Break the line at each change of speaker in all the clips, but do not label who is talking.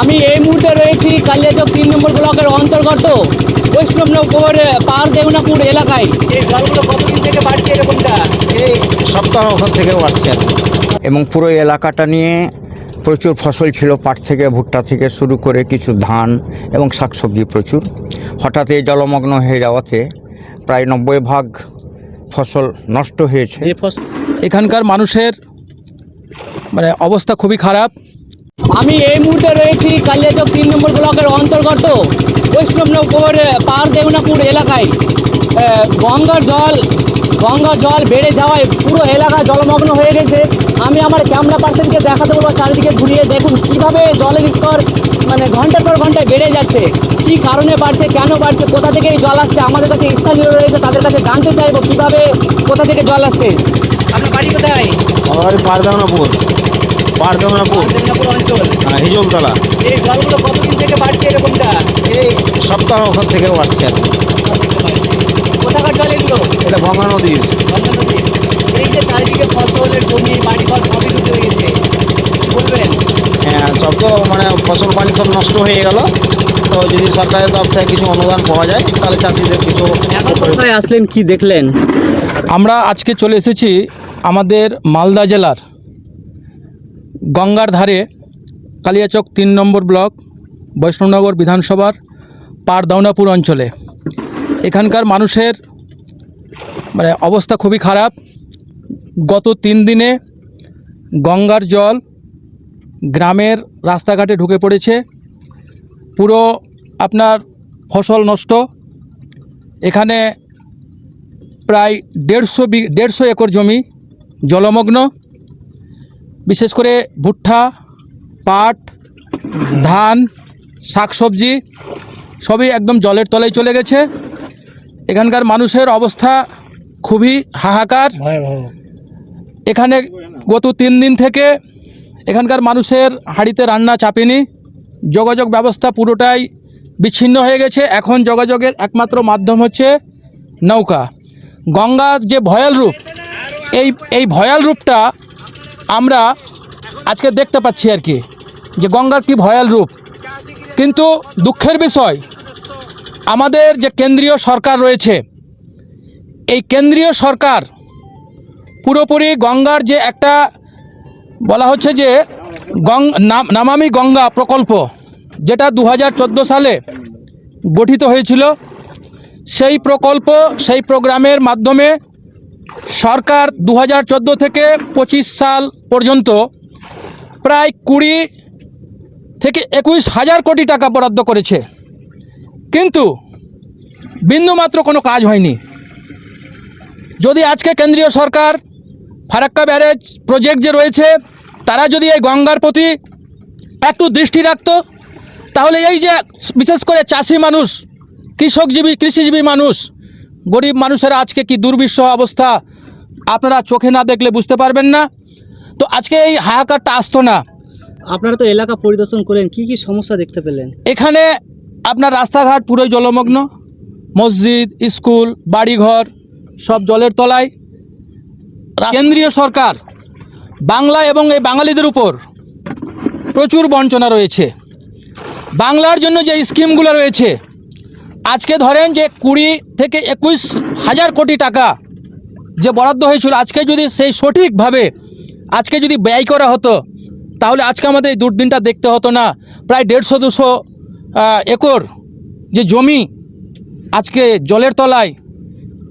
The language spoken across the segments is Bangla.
আমি এই মুহূর্তে রয়েছি কালিয়াচক তিন নম্বর ব্লকের অন্তর্গত বৈষ্ণবনগর পার দেওনাপুর এলাকায়। এই জলগুলো কতদিন থেকে বাড়ছে এরকমটা?
এই সপ্তাহ ওখান থেকে বাড়ছে এবং পুরো এলাকাটা নিয়ে প্রচুর ফসল ছিল পাট থেকে ভুট্টা থেকে শুরু করে কিছু ধান এবং শাকসবজি প্রচুর। হঠাৎ এই জলমগ্ন হয়ে যাওয়াতে প্রায় নব্বই ভাগ ফসল নষ্ট হয়েছে।
এখানকার মানুষের মানে অবস্থা খুবই খারাপ।
আমি এই মুহূর্তে রয়েছি কালিয়াচক তিন নম্বর ব্লকের অন্তর্গত বৈষ্ণবনগর পার দেওনাপুর এলাকায়। গঙ্গার জল গঙ্গার জল বেড়ে যাওয়ায় পুরো এলাকা জলমগ্ন হয়ে গেছে। আমি আমার ক্যামেরা পার্সনকে দেখাতে বলব, চারিদিকে ঘুরিয়ে দেখুন কীভাবে জলের স্তর মানে ঘণ্টার পর ঘন্টায় বেড়ে যাচ্ছে, কি কারণে বাড়ছে, কেন বাড়ছে, কোথা থেকে এই জল আসছে, আমাদের কাছে স্থানীয় রয়েছে, তাদের কাছে জানতে চাইব কীভাবে কোথা থেকে জল আসছে। আপনার বাড়ি কোথায়?
আমার বাড়ি
অঞ্চল
হ্যাঁ, হিজলতলা।
এই জলগুলো কতদিন থেকে বাড়ছে এরকমটা?
এই সপ্তাহ ওখান থেকে বাড়ছে আর
কোথাকার জল এগুলো?
এটা গঙ্গা নদীর
গঙ্গা নদীর। এই যে চারিদিকে ফসলের জমি বাড়ি ঘর সবই ডুবে হয়ে গেছে। বলবেন?
হ্যাঁ সব তো মানে ফসল পানি সব নষ্ট হয়ে গেল। তো যদি সরকারের তরফ থেকে কিছু অনুদান পাওয়া যায় তাহলে চাষিদের কিছু
আসলেন কি দেখলেন?
আমরা আজকে চলে এসেছি আমাদের মালদা জেলার গঙ্গার ধারে কালিয়াচক তিন নম্বর ব্লক, বৈষ্ণবনগর বিধানসভার পারদাউনাপুর অঞ্চলে। এখানকার মানুষের মানে অবস্থা খুবই খারাপ। গত তিন দিনে গঙ্গার জল গ্রামের রাস্তাঘাটে ঢুকে পড়েছে। পুরো আপনার ফসল নষ্ট। এখানে প্রায় দেড়শো বি দেড়শো একর জমি জলমগ্ন। বিশেষ করে ভুট্টা, পাট, ধান, শাকসবজি সবই একদম জলের তলায় চলে গেছে। এখানকার মানুষের অবস্থা খুবই হাহাকার। এখানে গত তিন দিন থেকে এখানকার মানুষের হাঁড়িতে রান্না চাপেনি। যোগাযোগ ব্যবস্থা পুরোটাই বিচ্ছিন্ন হয়ে গেছে। এখন যোগাযোগের একমাত্র মাধ্যম হচ্ছে নৌকা। গঙ্গা যে ভয়াল রূপ, এই এই ভয়াল রূপটা আমরা আজকে দেখতে পাচ্ছি আর কি, যে গঙ্গার কি ভয়াল রূপ। কিন্তু দুঃখের বিষয়, আমাদের যে কেন্দ্রীয় সরকার রয়েছে, এই কেন্দ্রীয় সরকার পুরোপুরি গঙ্গার যে একটা বলা হচ্ছে যে গং নাম নামামি গঙ্গা প্রকল্প, যেটা দু হাজার চোদ্দ সালে গঠিত হয়েছিল, সেই প্রকল্প, সেই প্রোগ্রামের মাধ্যমে সরকার দু হাজার চোদ্দ থেকে পঁচিশ সাল পর্যন্ত প্রায় কুড়ি থেকে একুশ হাজার কোটি টাকা বরাদ্দ করেছে। কিন্তু বিন্দুমাত্র কোনো কাজ হয়নি। যদি আজকে কেন্দ্রীয় সরকার, ফারাক্কা ব্যারেজ প্রজেক্ট যে রয়েছে, তারা যদি এই গঙ্গার প্রতি একটু দৃষ্টি রাখতো, তাহলে এই যে বিশেষ করে চাষি মানুষ, কৃষকজীবী, কৃষিজীবী মানুষ গরিব মানুষের আজকে কি দুর্বিষহ অবস্থা আপনারা চোখে না দেখলে বুঝতে পারবেন না। তো আজকে এই হাহাকারটা আসতো না।
আপনারা তো এলাকা পরিদর্শন করলেন কি কি সমস্যা দেখতে পেলেন?
এখানে আপনার রাস্তাঘাট পুরোই জলমগ্ন মসজিদ স্কুল বাড়িঘর সব জলের তলায়। কেন্দ্রীয় সরকার বাংলা এবং এই বাঙালিদের উপর প্রচুর বঞ্চনা রয়েছে। বাংলার জন্য যে স্কিমগুলো রয়েছে আজকে ধরেন যে কুড়ি থেকে একুশ হাজার কোটি টাকা যে বরাদ্দ হয়েছিল, আজকে যদি সেই সঠিকভাবে, আজকে যদি ব্যয় করা হতো, তাহলে আজকে আমাদের এই দুর্দিনটা দেখতে হতো না। প্রায় দেড়শো দুশো একর যে জমি আজকে জলের তলায়,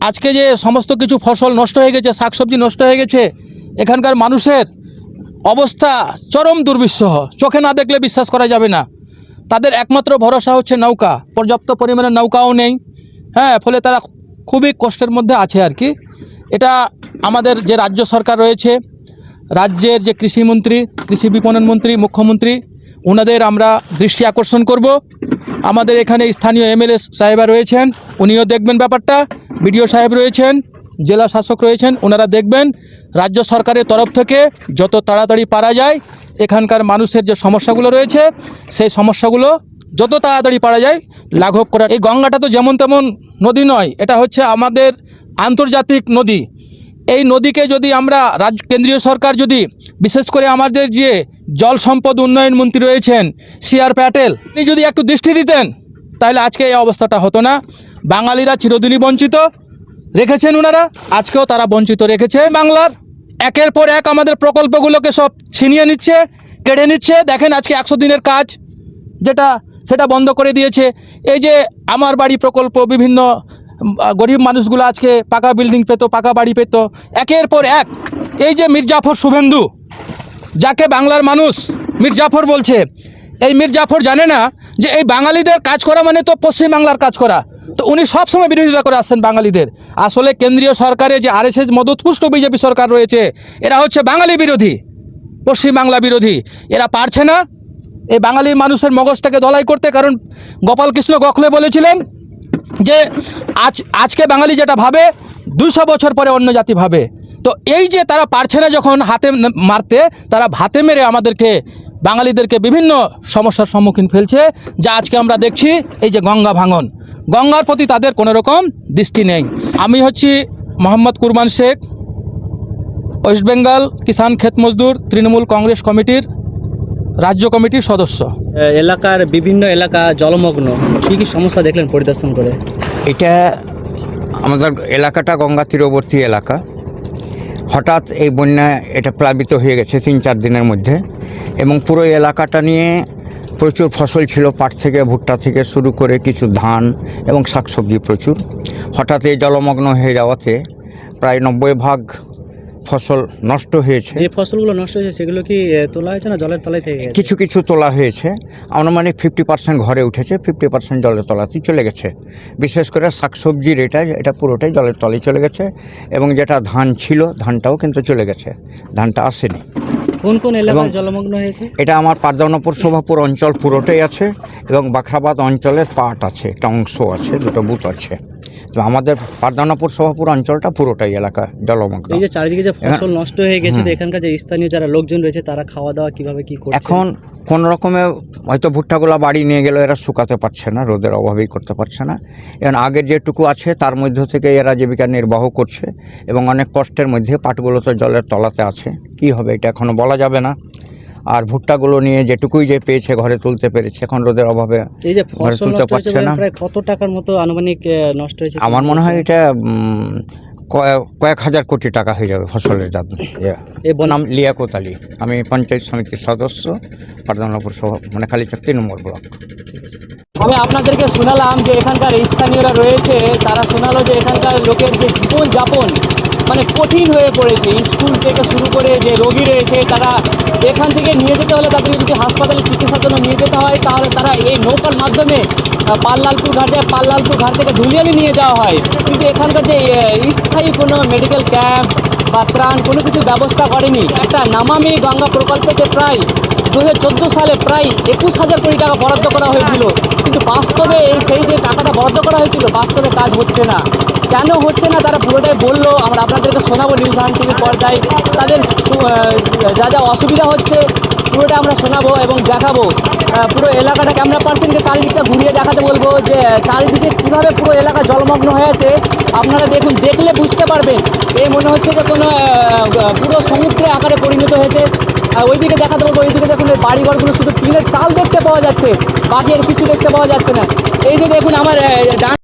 আজকে যে সমস্ত কিছু ফসল নষ্ট হয়ে গেছে, শাকসবজি নষ্ট হয়ে গেছে, এখানকার মানুষের অবস্থা চরম দুর্বিষহ। চোখে না দেখলে বিশ্বাস করা যাবে না। তাদের একমাত্র ভরসা হচ্ছে নৌকা। পর্যাপ্ত পরিমাণে নৌকাও নেই। হ্যাঁ ফলে তারা খুবই কষ্টের মধ্যে আছে আর কি। এটা আমাদের যে রাজ্য সরকার রয়েছে, রাজ্যের যে কৃষিমন্ত্রী, কৃষি বিপণন মন্ত্রী, মুখ্যমন্ত্রী ওনাদের আমরা দৃষ্টি আকর্ষণ করব। আমাদের এখানে স্থানীয় এমএলএ সাহেবা রয়েছেন, উনিও দেখবেন ব্যাপারটা। বিডিও সাহেব রয়েছেন জেলা শাসক রয়েছেন, ওনারা দেখবেন রাজ্য সরকারের তরফ থেকে যত তাড়াতাড়ি পারা যায়, এখানকার মানুষের যে সমস্যাগুলো রয়েছে, সেই সমস্যাগুলো যত তাড়াতাড়ি পারা যায়, লাঘব করার। এই গঙ্গাটা তো যেমন তেমন নদী নয়, এটা হচ্ছে আমাদের আন্তর্জাতিক নদী। এই নদীকে যদি আমরা রাজ্য কেন্দ্রীয় সরকার যদি, বিশেষ করে আমাদের যে জল সম্পদ উন্নয়ন মন্ত্রী রয়েছেন, সি আর প্যাটেল, তিনি যদি একটু দৃষ্টি দিতেন, তাহলে আজকে এই অবস্থাটা হতো না। বাঙালিরা চিরদিনই বঞ্চিত। রেখেছেন ওনারা আজকেও তারা বঞ্চিত রেখেছে বাংলার। একের পর এক আমাদের প্রকল্পগুলোকে সব ছিনিয়ে নিচ্ছে, কেড়ে নিচ্ছে। দেখেন আজকে একশো দিনের কাজ, যেটা সেটা বন্ধ করে দিয়েছে। এই যে আমার বাড়ি প্রকল্প, বিভিন্ন গরিব মানুষগুলো আজকে পাকা বিল্ডিং পেতো, পাকা বাড়ি পেতো। একের পর এক, এই যে মির্জাফর শুভেন্দু, যাকে বাংলার মানুষ মির্জাফর বলছে, এই মির্জাফর জানে না যে এই বাঙালিদের কাজ করা মানে তো পশ্চিম বাংলার কাজ করা। তো উনি সবসময় বিরোধিতা করে আসছেন বাঙালিদের। আসলে কেন্দ্রীয় সরকারে যে আর এস এস মদতপুষ্ট বিজেপি সরকার রয়েছে, এরা হচ্ছে বাঙালি বিরোধী, পশ্চিমবাংলা বিরোধী। এরা পারছে না এই বাঙালি মানুষের মগজটাকে দলাই করতে, কারণ গোপালকৃষ্ণ গোখলে বলেছিলেন যে আজ, আজকে বাঙালি যেটা ভাবে, দুশো বছর পরে অন্য জাতি ভাবে। তো এই যে তারা পারছে না যখন হাতে মারতে, তারা ভাতে মেরে আমাদেরকে, বাঙালিদেরকে বিভিন্ন সমস্যার সম্মুখীন ফেলছে, যা আজকে আমরা দেখছি, এই যে গঙ্গা ভাঙন। গঙ্গার প্রতি তাদের কোনো রকম দৃষ্টি নেই। আমি হচ্ছি মোহাম্মদ কুরবান শেখ ওয়েস্ট বেঙ্গল কিষাণ ক্ষেত মজদুর তৃণমূল কংগ্রেস কমিটির রাজ্য কমিটির সদস্য।
এলাকার বিভিন্ন এলাকা জলমগ্ন কি কি সমস্যা দেখলেন পরিদর্শন করে?
এটা আমাদের এলাকাটা গঙ্গা তীরবর্তী এলাকা। হঠাৎ এই বন্যা এটা প্লাবিত হয়ে গেছে তিন চার দিনের মধ্যে এবং পুরো এলাকাটা নিয়ে প্রচুর ফসল ছিল পাট থেকে ভুট্টা থেকে শুরু করে কিছু ধান এবং শাকসবজি প্রচুর। হঠাৎ এই জলমগ্ন হয়ে যাওয়াতে প্রায় নব্বই ভাগ ফসল নষ্ট হয়েছে।
যে ফসলগুলো নষ্ট হয়েছে সেগুলো কি তোলা হয়েছে না জলের তলায় থেকে
কিছু কিছু তোলা হয়েছে। আনুমানিক ফিফটি পার্সেন্ট ঘরে উঠেছে ফিফটি পার্সেন্ট জলের তলাতেই চলে গেছে। বিশেষ করে শাকসবজির এটা এটা পুরোটাই জলের তলায় চলে গেছে এবং যেটা ধান ছিল ধানটাও কিন্তু চলে গেছে। ধানটা আসেনি।
কোন কোন
এলাকা
জলমগ্ন হয়েছে?
এটা আমার পারদানপুর শোভাপুর অঞ্চল পুরোটাই আছে এবং বাখরাবাদ অঞ্চলের পাট আছে একটা অংশ আছে দুটো বুথ আছে। তো আমাদের পারদানপুর সভাপুর অঞ্চলটা পুরোটাই এলাকা জলমগ্ন।
এই যে চারিদিকে যে ফসল নষ্ট হয়ে গেছে তো এখানকার যে স্থানীয় যারা লোকজন রয়েছে তারা খাওয়া দাওয়া কীভাবে কি করছে?
এখন কোন রকমে হয়তো ভুট্টাগুলো বাড়ি নিয়ে গেলে এরা শুকাতে পারছে না রোদের অভাবেই করতে পারছে না। এখন আগের যেটুকু আছে তার মধ্য থেকে এরা জীবিকা নির্বাহ করছে এবং অনেক কষ্টের মধ্যে পাটগুলো তো জলের তলাতে আছে। কি হবে এটা এখনও বলা যাবে না। আর ভুট্টাগুলো নিয়ে যেটুকুই যে পেয়েছে ঘরে তুলতে পেরেছে এখন রোদের অভাবে
এই যে
ঘরে তুলতে পারছে না।
প্রায় কত টাকার মতো আনুমানিক নষ্ট হয়েছে?
আমার মনে হয় এটা কয়েক- হাজার কোটি টাকা হয়ে যাবে ফসলের
বন-
নাম লিয়াকত আলী আমি পঞ্চায়েত সমিতির সদস্য পারদানপুর সভা মানে খালিচক তিন নম্বর ব্লক।
আমি আপনাদেরকে শোনালাম যে এখানকার স্থানীয়রা রয়েছে তারা শোনালো যে এখানকার লোকের যে জীবন যাপন মানে কঠিন হয়ে পড়েছে। স্কুল থেকে শুরু করে যে রোগী রয়েছে, তারা এখান থেকে নিয়ে যেতে হলে তাদেরকে যদি হাসপাতালে চিকিৎসার জন্য নিয়ে যেতে হয়, তাহলে তারা এই নৌকার মাধ্যমে পাল্লালপুর ঘাট যায়, পাল্লালপুর ঘাট থেকে ধুলিয়ালি নিয়ে যাওয়া হয়। কিন্তু এখানকার যে স্থায়ী কোনো মেডিকেল ক্যাম্প বা ত্রাণ কোনো কিছু ব্যবস্থা করেনি। একটা নামামি গঙ্গা প্রকল্পেতে প্রায় দু হাজার চোদ্দ সালে প্রায় একুশ হাজার কোটি টাকা বরাদ্দ করা হয়েছিল। কিন্তু বাস্তবে এই সেই যে টাকাটা বরাদ্দ করা হয়েছিল, বাস্তবে কাজ হচ্ছে না। কেন হচ্ছে না? তারা পুরোটাই বলল, আমরা আপনাদেরকে শোনাবো নিউজ হান টিভির পর্দায়। তাদের যা যা অসুবিধা হচ্ছে, পুরোটা আমরা শোনাবো এবং দেখাবো। পুরো এলাকাটা ক্যামেরা পার্সনকে চারিদিকটা ঘুরিয়ে দেখাতে বলব যে, চারিদিকে কীভাবে পুরো এলাকা জলমগ্ন হয়ে আছে আপনারা দেখুন, দেখলে বুঝতে পারবেন। এই মনে হচ্ছে যে কোনো পুরো সমুদ্রে আকারে পরিণত হয়েছে। ওইদিকে দেখাতে পারব ওইদিকে দেখুন বাড়িঘরগুলো শুধু টিনের চাল দেখতে পাওয়া যাচ্ছে, বাকি আর কিছু দেখতে পাওয়া যাচ্ছে না। এই যে দেখুন আমার